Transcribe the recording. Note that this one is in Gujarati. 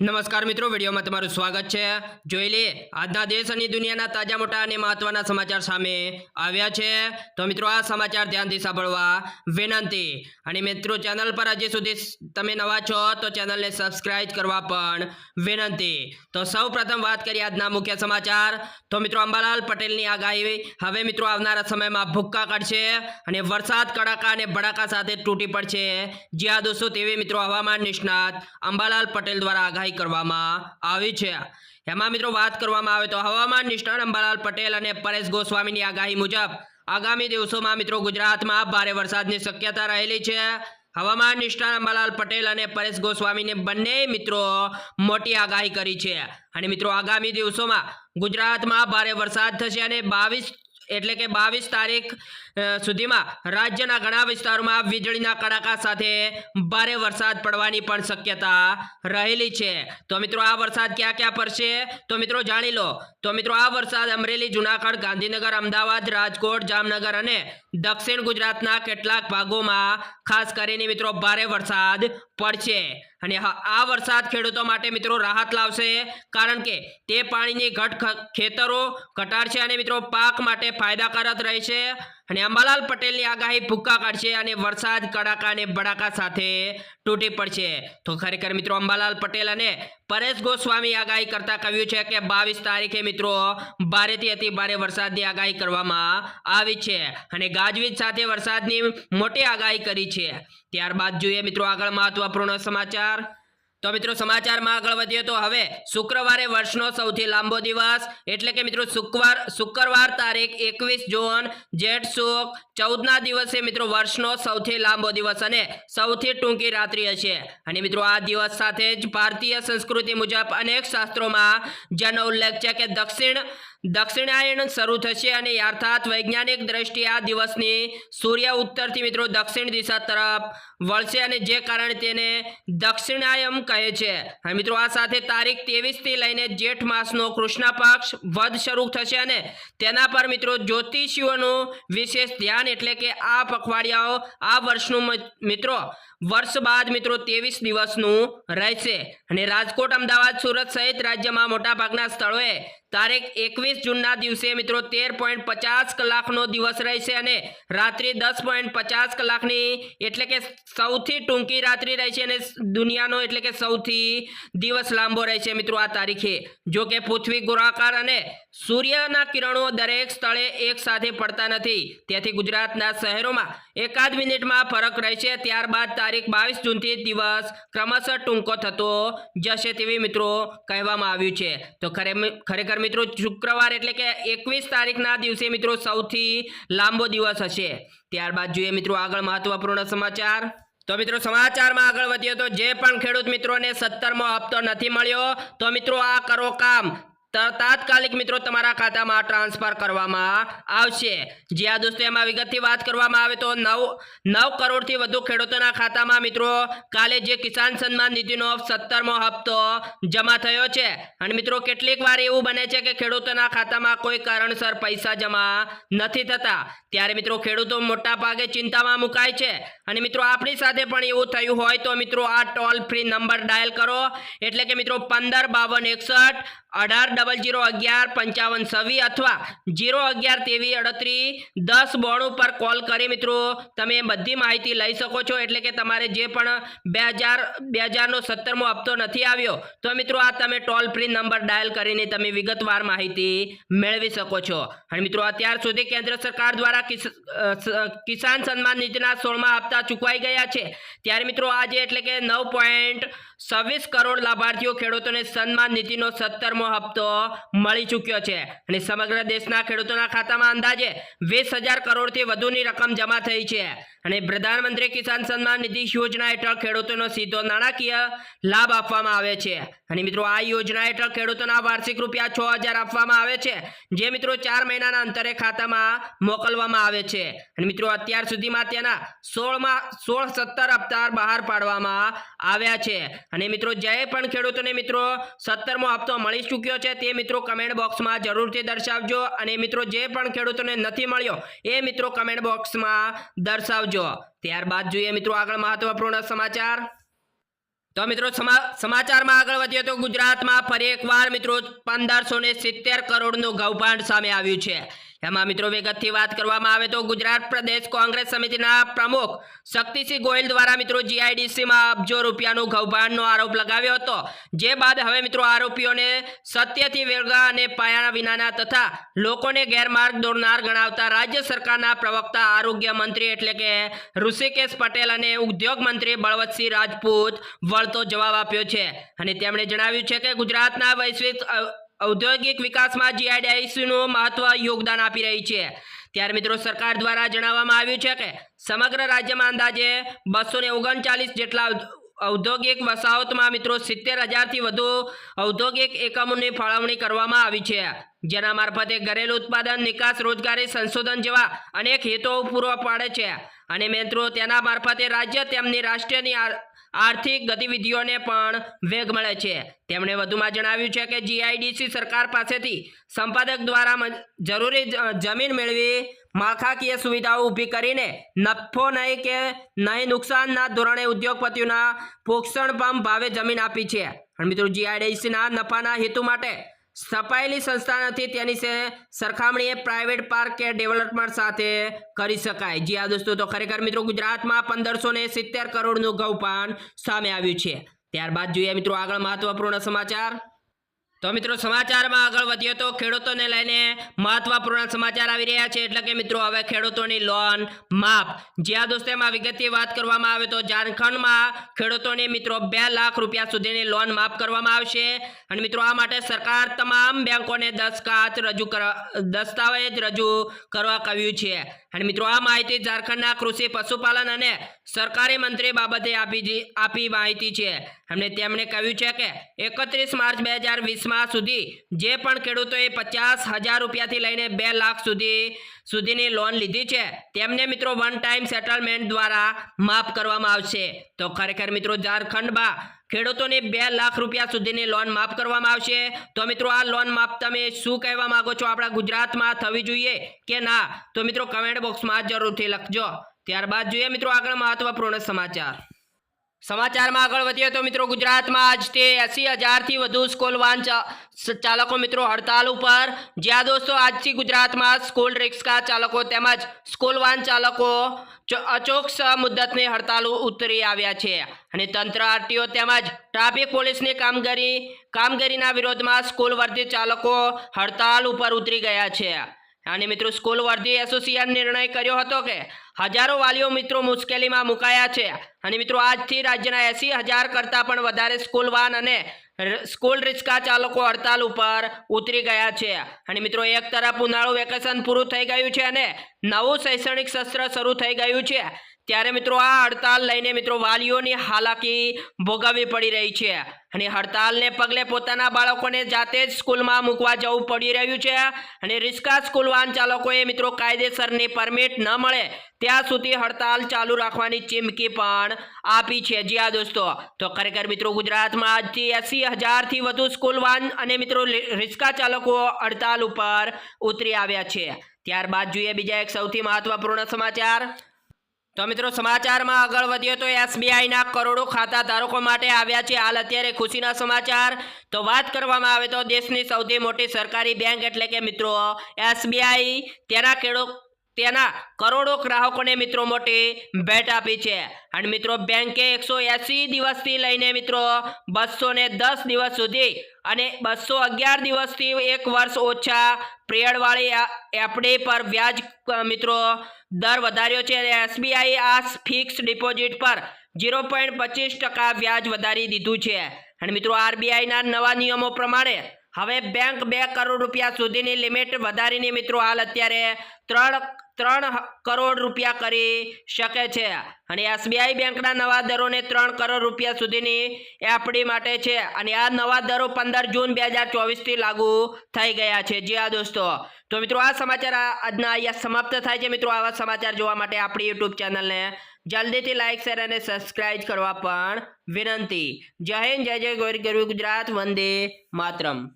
નમસ્કાર મિત્રો, વિડીયોમાં તમારું સ્વાગત છે. જોઈ લઈએ, આજના દેશ અને દુનિયાના તાજા મોટા અને મહત્વના સમાચાર સામે આવ્યા છે. તો મિત્રો, આ સમાચાર ધ્યાનથી સાંભળવા વિનંતી. અને મિત્રો, ચેનલ પર હજી સુધી તમે નવા છો, તો ચેનલને સબસ્ક્રાઇબ કરવા પણ વિનંતી. તો સૌ વાત કરીએ આજના મુખ્ય સમાચાર. તો મિત્રો, અંબાલાલ પટેલની આગાહી. હવે મિત્રો, આવનારા સમયમાં ભૂક્કા કાઢશે અને વરસાદ કડાકા અને ભડાકા સાથે તૂટી પડશે. જ્યાં દોસ્તો તેવી મિત્રો હવામાન નિષ્ણાત અંબાલાલ પટેલ દ્વારા આગાહી કરવામાં આવી છે. એમાં મિત્રો વાત કરવામાં આવે તો હવામાન નિષ્ણાત અંબાલાલ પટેલ અને પરેશ ગોસ્વામીની આગાહી મુજબ આગામી દિવસોમાં મિત્રો ગુજરાતમાં ભારે વરસાદની શક્યતા રહેલી છે. હવામાન નિષ્ણાત અંબાલાલ પટેલ અને પરેશ ગોસ્વામીને બંને મિત્રો મોટી આગાહી કરી છે. અને મિત્રો આગામી દિવસોમાં ગુજરાતમાં ભારે વરસાદ થશે અને બાવીસ એટલે કે બાવીસ તારીખ સુધીમાં રાજ્યના ઘણા વિસ્તારોમાં વીજળીના કડાકા સાથે ભારે વરસાદ પડવાની પણ શક્યતા રહેલી છે. તો મિત્રો, આ વરસાદ ક્યાં ક્યાં પડશે? તો મિત્રો, જાણી લો. તો મિત્રો, આ વરસાદ અમરેલી, જુનાગઢ, ગાંધીનગર, અમદાવાદ, રાજકોટ, જામનગર અને દક્ષિણ ગુજરાતના કેટલાક ભાગોમાં ખાસ કરીને મિત્રો, ભારે વરસાદ પડશે. અને આ વરસાદ ખેડૂતો માટે મિત્રો રાહત લાવશે, કારણ કે તે પાણીની ઘટ ખેતરો ઘટાડશે અને મિત્રો પાક માટે ફાયદાકારક રહેશે. અને અંબાલાલ પટેલની આગાહી ભૂક્કા કાઢશે અને વરસાદ, કડાકા અને બડાકા સાથે તૂટી પડશે. તો ખરેખર મિત્રો, અંબાલાલ પટેલ અને પરેશ ગોસ્વામી આગાહી કરતા કહ્યું છે કે બાવીસ તારીખે મિત્રો, ભારેથી અતિ ભારે વરસાદની આગાહી કરવામાં આવી છે અને ગાજવીજ સાથે વરસાદની મોટી આગાહી કરી છે. ત્યારબાદ જોઈએ મિત્રો આગળ મહત્વપૂર્ણ સમાચાર. તો મિત્રો સમાચારમાં આગળ વધીએ તો હવે શુક્રવારે વર્ષનો સૌથી લાંબો દિવસ. એટલે કે મિત્રો શુક્રવાર શુક્રવાર તારીખ એકવીસ જૂન, જેઠ સુક ચૌદના દિવસે મિત્રો વર્ષનો સૌથી લાંબો દિવસ અને સૌથી ટૂંકી રાત્રિ હશે. અને મિત્રો આ દિવસ સાથે જ ભારતીય સંસ્કૃતિ મુજબ અનેક શાસ્ત્રોમાં જેનો ઉલ્લેખ છે કે દક્ષિણ, દક્ષિણાયન શરૂ થશે અને અર્થાત વૈજ્ઞાનિક દ્રષ્ટિએ આ દિવસની સૂર્ય ઉત્તરથી મિત્રો દક્ષિણ દિશા તરફ વળશે અને જે કારણે તેને દક્ષિણાયમ કહે છે. મિત્રો, આ સાથે તારીખ ત્રેવીસથી લઈને જેઠ માસનો કૃષ્ણ પક્ષ વધ શરૂ થશે અને તેના પર મિત્રો જ્યોતિષીઓનું વિશેષ ધ્યાન એટલે કે આ પખવાડિયાઓ આ વર્ષનું મિત્રો વર્ષ બાદ મિત્રો ત્રેવીસ દિવસનું રહેશે. અને રાજકોટ, અમદાવાદ, સુરત સહિત રાજ્યમાં મોટાભાગના સ્થળોએ તારીખ એકવીસ જૂનના દિવસે મિત્રો તેર પોઈન્ટ પચાસ કલાકનો દિવસ રહેશે અને રાત્રિ દસ પોઈન્ટ પચાસ કલાકની એટલે કે સૌથી ટૂંકી રાત્રિ રહેશે અને દુનિયાનો એટલે કે સૌથી દિવસ લાંબો રહેશે મિત્રો આ તારીખે. જો કે પૃથ્વી ગોળાકાર અને સૂર્યના કિરણો દરેક સ્થળે એક સાથે પડતા નથી. તેથી ગુજરાતના શહેરોમાં એકાદ મિનિટમાં ફરક રહેશે. ત્યારબાદ તારીખ બાવીસ જૂનથી દિવસ ક્રમશઃ ટૂંકો થતો જશે તેવી મિત્રો કહેવામાં આવ્યું છે. તો ખરે ખરેખર મિત્રો શુક્રવાર એટલે કે એકવીસ તારીખના દિવસે મિત્રો સૌથી લાંબો દિવસ હશે. ત્યારબાદ જોઈએ મિત્રો આગળ મહત્વપૂર્ણ સમાચાર. તો મિત્રો સમાચારમાં આગળ વધીએ તો જે પણ ખેડૂત મિત્રોને સત્તરમો હપ્તો નથી મળ્યો, તો મિત્રો આ કરો કામ. તાત્કાલિક મિત્રો તમારા ખાતામાં ટ્રાન્સફર કરવામાં આવશે. જ્યાં દોસ્તો, એમાં વિગતથી વાત કરવામાં આવે તો નવ નવ કરોડથી વધુ ખેડૂતોના ખાતામાં મિત્રો કાલે જે કિસાન સન્માન નિધિનો સત્તરમો હપ્તો જમા થયો છે. અને મિત્રો કેટલીક વાર એવું બને છે કે ખેડૂતોના ખાતામાં કોઈ કારણસર પૈસા જમા નથી થતા. ત્યારે મિત્રો ખેડૂતો મોટા ભાગે ચિંતામાં મુકાય છે. અને મિત્રો આપણી સાથે પણ એવું થયું હોય તો મિત્રો આ ટોલ ફ્રી નંબર ડાયલ કરો. એટલે કે મિત્રો પંદર, બાવન, એકસઠ, અઢાર ડબલ જીરો અગિયાર, પંચાવન છવ્વી અથવા જીરો અગિયાર તેવી અડત્રીસ દસ બોર્ડ ઉપર કોલ કરી મિત્રો. તમે બધી માહિતી લઈ શકો છો. એટલે કે તમારે જે પણ બે હજાર, બે હજારનો સત્તરમો હપ્તો નથી આવ્યો, તો મિત્રો આ તમે ટોલ ફ્રી નંબર ડાયલ કરીને તમે વિગતવાર માહિતી મેળવી શકો છો. અને મિત્રો અત્યાર સુધી કેન્દ્ર સરકાર દ્વારા કિસ- કિસાન સન્માન નિધિના સોળમાં હપ્તા ચૂકવાઈ ગયા છે. ત્યારે મિત્રો આજે એટલે કે નવ પોઈન્ટ છવ્વીસ કરોડ લાભાર્થીઓ ખેડૂતોને સન્માન નિધિનો સત્તરમો હપ્તો મળી ચૂક્યો છે. અને સમગ્ર દેશના ખેડૂતોના ખાતામાં અંદાજે વીસ હજાર કરોડથી વધુની રકમ જમા થઈ છે. અને પ્રધાનમંત્રી કિસાન સન્માન નિધિ યોજના હેઠળ ખેડૂતોનો સીધો નાણાકીય લાભ આપવામાં આવે છે. અને મિત્રો, આ યોજના હેઠળ ખેડૂતોના વાર્ષિક રૂપિયા છ હજાર આપવામાં આવે છે, જે મિત્રો ચાર મહિનાના અંતરે ખાતામાં મોકલવામાં આવે છે. અને મિત્રો, અત્યાર સુધીમાં તેના સોળમાં, સોળ સત્તર હપ્તા બહાર પાડવામાં આવ્યા છે. અને મિત્રો, જે પણ ખેડૂતોને મિત્રો, સત્તરમો હપ્તો મળી ચૂક્યો છે તે મિત્રો કમેન્ટ બોક્સમાં જરૂરથી દર્શાવજો અને મિત્રો જે પણ ખેડૂતોને નથી મળ્યો, એ મિત્રો કમેન્ટ બોક્સમાં દર્શાવજો. ત્યારબાદ જોઈએ મિત્રો આગળ મહત્વપૂર્ણ સમાચાર. તો મિત્રો સમા- સમાચારમાં આગળ વધીએ તો ગુજરાતમાં ફરી એકવાર મિત્રો પંદરસો ને સિત્તેર કરોડનું કૌભાંડ સામે આવ્યું છે. એમાં મિત્રો વિગતથી વાત કરવામાં આવે તો ગુજરાત પ્રદેશ કોંગ્રેસ સમિતિના પ્રમુખ શક્તિસિંહ ગોયલ દ્વારા મિત્રો જીઆઈડીસીમાં અબજો રૂપિયાનું કૌભાંડનો આરોપ લગાવ્યો હતો. જે બાદ હવે મિત્રો આરોપીઓને સત્યથી વેળગા અને પાયાના વિનાના તથા લોકોને ગેરમાર્ગ દોરનાર ગણાવતા રાજ્ય સરકારના પ્રવક્તા, આરોગ્ય મંત્રી એટલે કે ઋષિકેશ પટેલ અને ઉદ્યોગ મંત્રી બળવંતસિંહ રાજપૂત વળતો જવાબ આપ્યો છે. અને તેમણે જણાવ્યું છે કે ગુજરાતના વૈશ્વિક ઔદ્યોગિક વિકાસમાં જીઆઈડીઆઈસીનું મહત્વ યોગદાન આપી રહી છે. ત્યારે મિત્રો સરકાર દ્વારા જણાવવામાં આવ્યું છે કે સમગ્ર રાજ્યમાં અંદાજે બસો ઓગણચાલીસ જેટલા ઔદ્યોગિક વસાહતમાં મિત્રો સિત્તેર હજારથી વધુ ઔદ્યોગિક એકમોની ફાળવણી કરવામાં આવી છે. જેના મારફતે ઘરેલું ઉત્પાદન, નિકાસ, રોજગારી, સંશોધન જેવા અનેક હેતુઓ પૂરો પાડે છે. અને મિત્રો, તેના મારફતે રાજ્ય તેમની રાષ્ટ્રીયની આર્થિક ગતિવિધિઓને પણ વેગ મળે છે. તેમણે વધુમાં જણાવ્યું છે કે જીઆઈડીસી સરકાર પાસેથી સંપાદક દ્વારા જરૂરી જમીન મેળવી માળખાકીય સુવિધાઓ ઊભી કરીને નફો નહીં કે નહીં નુકસાનના ધોરણે ઉદ્યોગપતિઓના પોષણપંપ ભાવે જમીન આપી છે. અને મિત્રો જીઆઈડીસીના નફાના હેતુ માટે સ્થપાયેલી સંસ્થા નથી, તેની સરખામણીએ પ્રાઇવેટ પાર્ક કે ડેવલપમેન્ટ સાથે કરી શકાય. જી આ દોસ્તો, તો ખરેખર મિત્રો, ગુજરાતમાં પંદરસો ને સિત્તેર કરોડનું ગૌપાન સામે આવ્યું છે. ત્યારબાદ જોઈએ મિત્રો આગળ મહત્વપૂર્ણ સમાચાર. તો મિત્રો સમાચારમાં આગળ વધીએ તો ખેડૂતોને લઈને મહત્વપૂર્ણ સમાચાર આવી રહ્યા છે. એટલે કે મિત્રો હવે ખેડૂતોની લોન માફ. જ્યાં દોસ્તો એમાં વિગતથી વાત કરવામાં આવે તો ઝારખંડમાં ખેડૂતોને મિત્રો બે લાખ રૂપિયા સુધીની લોન માફ કરવામાં આવશે. અને મિત્રો આ માટે સરકાર તમામ બેંકોને દસખાત રજૂ કરવા દસ્તાવેજ રજૂ કરવા કહ્યું છે. અને મિત્રો આ માહિતી ઝારખંડના કૃષિ, પશુપાલન અને સરકારી મંત્રી બાબતે આપી આપી માહિતી છે. અને તેમણે કહ્યું છે કે એકત્રીસ માર્ચ બે હજાર વીસમાં સુધી જે પણ ખેડૂતોએ પચાસ હજાર રૂપિયાથી લઈને બે લાખ સુધી સુધીની લોન લીધી છે, તેમને મિત્રો વન ટાઈમ સેટલમેન્ટ દ્વારા માફ કરવામાં આવશે. તો ખરેખર મિત્રો ઝારખંડમાં ખેડૂતોને બે લાખ રૂપિયા સુધીની લોન માફ કરવામાં આવશે. તો મિત્રો આ લોન માફ તમે શું કહેવા માંગો છો આપણા ગુજરાતમાં થવી જોઈએ કે ના? તો મિત્રો કમેન્ટ બોક્સમાં જરૂરથી લખજો. ત્યારબાદ જોઈએ મિત્રો આગળ મહત્વપૂર્ણ સમાચાર. સમાચારમાં આગળ વધીએ તો મિત્રો ગુજરાતમાં આજથી એસી હજારથી વધુ સ્કૂલ વાન ચાલકો મિત્રો હડતાલ ઉપર. જ્યાં દોસ્તો આજથી ગુજરાતમાં સ્કૂલ રિક્ષા ચાલકો તેમજ સ્કૂલ વાન ચાલકો અચોક્સ મુદ્દતની હડતાલ ઉતરી આવ્યા છે. અને તંત્ર આરટીઓ તેમજ ટ્રાફિક પોલીસની કામગીરી, કામગીરીના વિરોધમાં સ્કૂલ વર્દી ચાલકો હડતાલ ઉપર ઉતરી ગયા છે. અને મિત્રો, સ્કૂલ વર્ધી એસોસિએશન નિર્ણય કર્યો હતો કે હજારો વાલીઓ મિત્રો મુશ્કેલીમાં મુકાયા છે. અને મિત્રો, આજથી રાજ્યના એસી હજાર કરતાં પણ વધારે સ્કૂલ વાન અને સ્કૂલ રિક્ષા ચાલકો હડતાલ ઉપર ઉતરી ગયા છે. અને મિત્રો, એક તરફ ઉનાળુ વેકેશન પૂરું થઈ ગયું છે અને નવું શૈક્ષણિક સત્ર શરૂ થઈ ગયું છે. ત્યારે મિત્રો આ હડતાલ લઈને મિત્રો વાલીઓની હાલાકી ભોગવવી પડી રહી છે. અને હડતાલને પગલે પોતાના બાળકોને જાતે જ સ્કૂલમાં મૂકવા જવું પડી રહ્યું છે. અને રિસ્કા સ્કૂલ વાહન ચાલકોએ મિત્રો કાયદેસરની પરમિટ ન મળે ત્યાં સુધી હડતાલ ચાલુ રાખવાની ચીમકી પણ આપી છે. જી હા દોસ્તો, તો ખરેખર મિત્રો ગુજરાતમાં આજથી એસી હજારથી વધુ સ્કૂલ વાન અને મિત્રો રિસ્કા ચાલકો હડતાલ ઉપર ઉતરી આવ્યા છે. ત્યારબાદ જોઈએ બીજા એક સૌથી મહત્વપૂર્ણ સમાચાર. તો મિત્રો સમાચારમાં આગળ વધીએ તો એસબીઆઈના કરોડો ખાતા ધારકો માટે આવ્યા છે. હાલ અત્યારે ખુશીના સમાચાર. તો વાત કરવામાં આવે તો દેશની સૌથી મોટી સરકારી બેંક એટલે કે મિત્રો એસબીઆઈ, તેના ખેડૂ તેના કરોડો ગ્રાહકોને મિત્રો મોટી ભેટ આપી છે. અને મિત્રો બેંકે એકસો એંસી દિવસથી લઈને મિત્રો બસો દસ દિવસ સુધી અને બસો અગિયાર દિવસથી એક વર્ષ ઓછા પિરિયડવાળી એફડી પર વ્યાજ મિત્રો દર વધાર્યો છે. અને એસબીઆઈ આ ફિક્સ ડિપોઝિટ પર ઝીરો પોઈન્ટ પચીસ ટકા વ્યાજ વધારી દીધું છે. અને મિત્રો આરબીઆઈના નવા નિયમો પ્રમાણે હવે બેંક બે કરોડ રૂપિયા સુધીની લિમિટ વધારીને મિત્રો હાલ અત્યારે ત્રણ ત્રણ કરોડ રૂપિયા કરી શકે છે. અને એસબીઆઈ બેંકના નવા દરોને ત્રણ કરોડ રૂપિયા સુધીની એફડી માટે છે. અને આ નવા દરો પંદર જૂન બે હજાર ચોવીસથી લાગુ થઈ ગયા છે. જી હા, દોસ્તો. તો મિત્રો, આ સમાચાર આજના અહીંયા સમાપ્ત થાય છે. મિત્રો, આવા સમાચાર જોવા માટે આપણી યુટ્યુબ ચેનલને જલ્દીથી લાઇક શેર અને સબસ્ક્રાઇબ કરવા પણ વિનંતી. જય હિન્દ, જય જય ગૌરી ગરવી ગુજરાત. વંદે માતરમ.